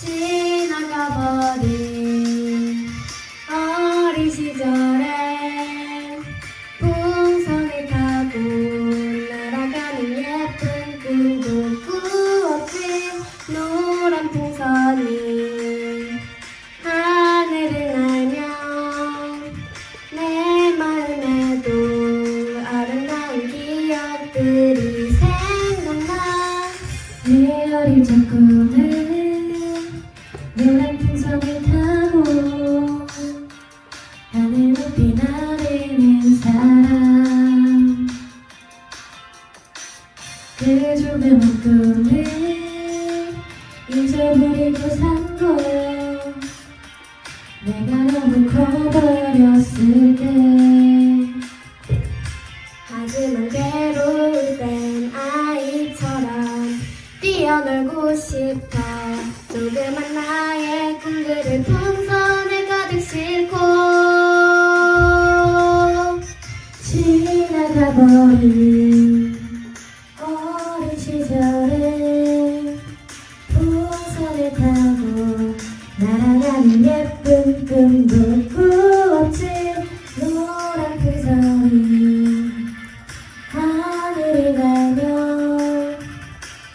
지나가버린 어린 시절에 풍선을 타고 날아가는 예쁜 꿈도 꾸었지. 노란 풍선이 하늘을 날며 내 마음에도 아름다운 기억들이 생각나. 내 어린 적 꿈은 그 조그만 꿈을 잊어버리고 산거 내가 너무 커버렸을 때. 하지만 괴로울 땐 아이처럼 뛰어놀고 싶어. 조그만 나의 꿈들을 풍선에 가득 싣고 지나가버린 꿈도 꾸었지. 노란 풍선이 하늘을 날며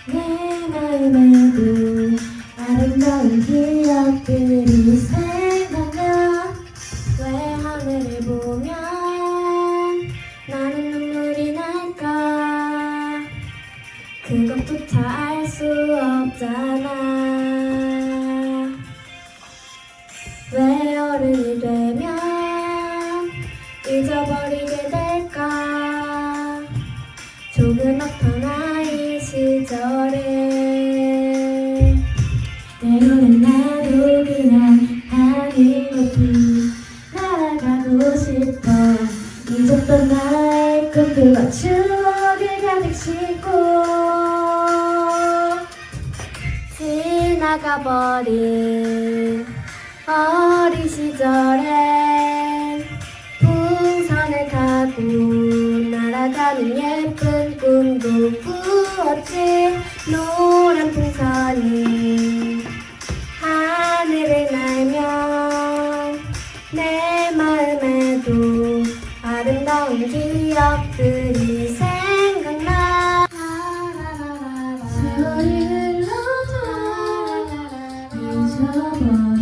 내 마음에도 아름다운 기억들이 생각나 왜 하늘을 보면 나는 눈물이 날까? 그것조차 알 수 없잖아 왜 어른이 되면 잊어버리게 될까? 조그맣던 아이 시절에 때로는 나도 그냥 하늘 높이 날아가고 싶어. 잊었던 나의 꿈들과 추억을 가득 싣고 지나가버린 어린 시절에 풍선을 타고 날아가는 예쁜 꿈도 꾸었지. 노란 풍선이 하늘을 날며 내 마음에도 아름다운 기억들이 생각나. 술을 흘러 아. 아, 아, 아